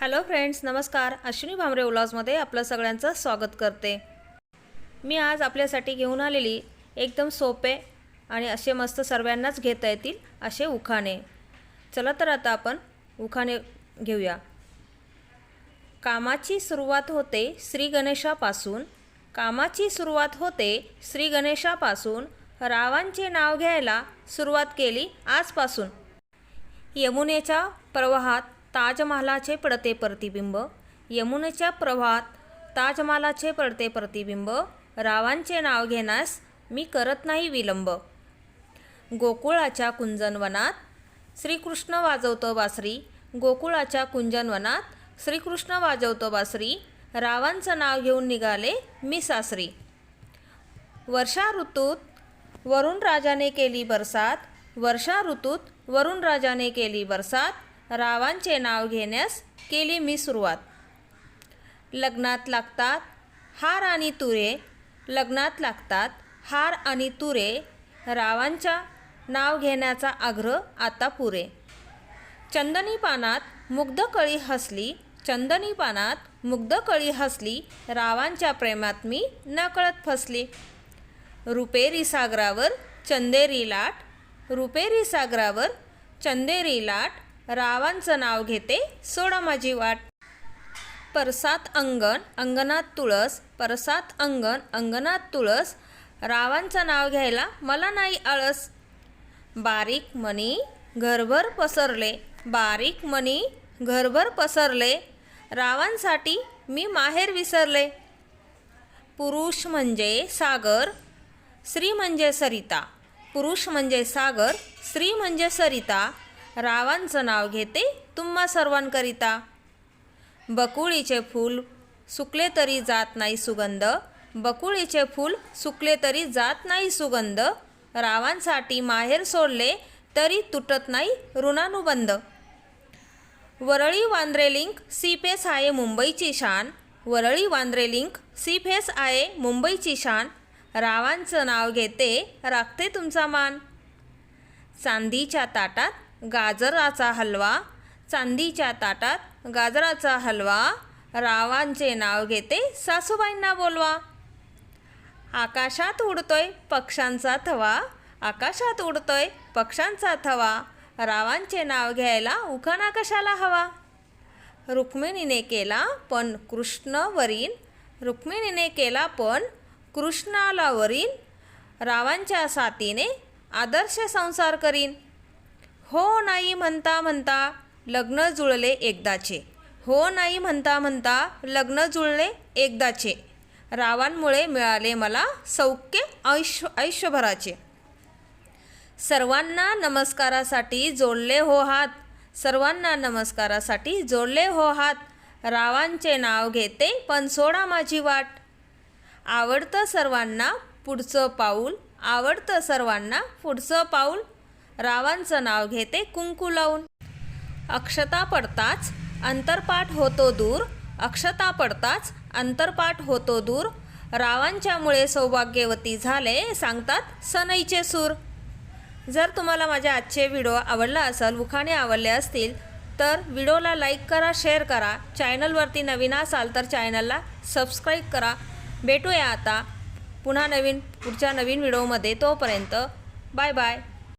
Hello friends नमस्कार. अश्विनी भामरे उलाजमध्ये आपलं सगळ्यांचं स्वागत करते. मी आज आपल्यासाठी घेऊन आलेली एकदम सोपे आणि असे मस्त सर्वांनाच घेता येतील असे उखाणे. चला तर आता आपण उखाणे घेऊया. कामाची सुरुवात होते श्री गणेशापासून. कामाची सुरुवात होते श्री गणेशापासून. रावांचे नाव घ्यायला सुरुवात केली आजपासून. यमुनेच्या प्रवाहात ताजमहालाचे पडते प्रतिबिंब. यमुनेच्या प्रवाहात ताजमहालाचे पडते प्रतिबिंब. रावांचे नाव घेण्यास मी करत नाही विलंब. गोकुळाच्या कुंजनवनात श्रीकृष्ण वाजवतो बासरी. गोकुळाच्या कुंजनवनात श्रीकृष्ण वाजवतो बासरी. रावांचं नाव घेऊन निघाले मी सासरी. वर्षा ऋतूत वरुण राजाने केली बरसात. वर्षा ऋतूत वरुण राजाने केली बरसात. रावांचे नाव घेण्यास केली मी सुरुवात. लग्नात लागतात हार आणि तुरे लग्नात लागतात हार आणि तुरे रावांच्या नाव घेण्याचा आग्रह आता पुरे. चंदनी पानात मुग्ध कळी हसली चंदनी पानात मुग्ध कळी हसली रावांच्या प्रेमात मी नकळत फसली. रुपेरी सागरावर चंदेरी लाट रुपेरी सागरावर चंदेरी लाट रावांचं नाव घेते सोडा माझी वाट. परसात अंगण अंगणात तुळस परसात अंगण अंगणात तुळस. रावांचं नाव घ्यायला मला नाही आळस. बारीक मणी घरभर पसरले. बारीक मणी घरभर पसरले. रावांसाठी मी माहेर विसरले. पुरुष म्हणजे सागर स्त्री म्हणजे सरिता. पुरुष म्हणजे सागर स्त्री म्हणजे सरिता. रावांचं नाव घेते तुम्हा सर्वांकरिता. बकुळीचे फूल सुकले तरी जात नाही सुगंध. बकुळीचे फूल सुकले तरी जात नाही सुगंध. रावांसाठी माहेर सोडले तरी तुटत नाही ऋणानुबंध. Worli Vandre link sea face आहे मुंबईची शान. Worli Bandra link sea face आहे मुंबईची शान. रावांचं नाव घेते राखते तुमचा मान. चांदीच्या ताटात गाजराचा हलवा चांदीच्या ताटात गाजराचा हलवा रावांचे नाव घेते सासूबाईंना बोलवा. आकाशात उडतोय पक्ष्यांचा थवा आकाशात उडतोय पक्ष्यांचा थवा रावांचे नाव घ्यायला उखाणा कशाला हवा? रुक्मिणीने केला पण कृष्णवरील रुक्मिणीने केला पण कृष्णालावरील रावांच्या साथीने आदर्श संसार करीन. हो नाही म्हणता म्हणता लग्न जुळले एकदाचे. हो नाही म्हणता म्हणता लग्न जुळले एकदाचे. रावांमुळे मिळाले मला सौख्य आयुष्य आयुष्यभराचे. सर्वांना नमस्कारासाठी जोडले हो हात. सर्वांना नमस्कारासाठी जोडले हो हात. रावांचे नाव घेते पण सोडा माझी वाट. आवडतं सर्वांना पुढचं पाऊल आवडतं सर्वांना पुढचं पाऊल रावांचं नाव घेते कुंकू लावून. अक्षता पडताच अंतरपाठ होतो दूर. अक्षता पडताच अंतरपाठ होतो दूर. रावांच्यामुळे सौभाग्यवती झाले सांगतात सनईचे सूर. जर तुम्हाला माझे आजचे व्हिडिओ आवडला असेल उखाणे आवडले असतील तर व्हिडिओला लाईक करा शेअर करा. चॅनलवरती नवीन असाल तर चॅनलला सबस्क्राईब करा. भेटूया आता पुन्हा नवीन पुढच्या नवीन व्हिडिओमध्ये तोपर्यंत बाय बाय.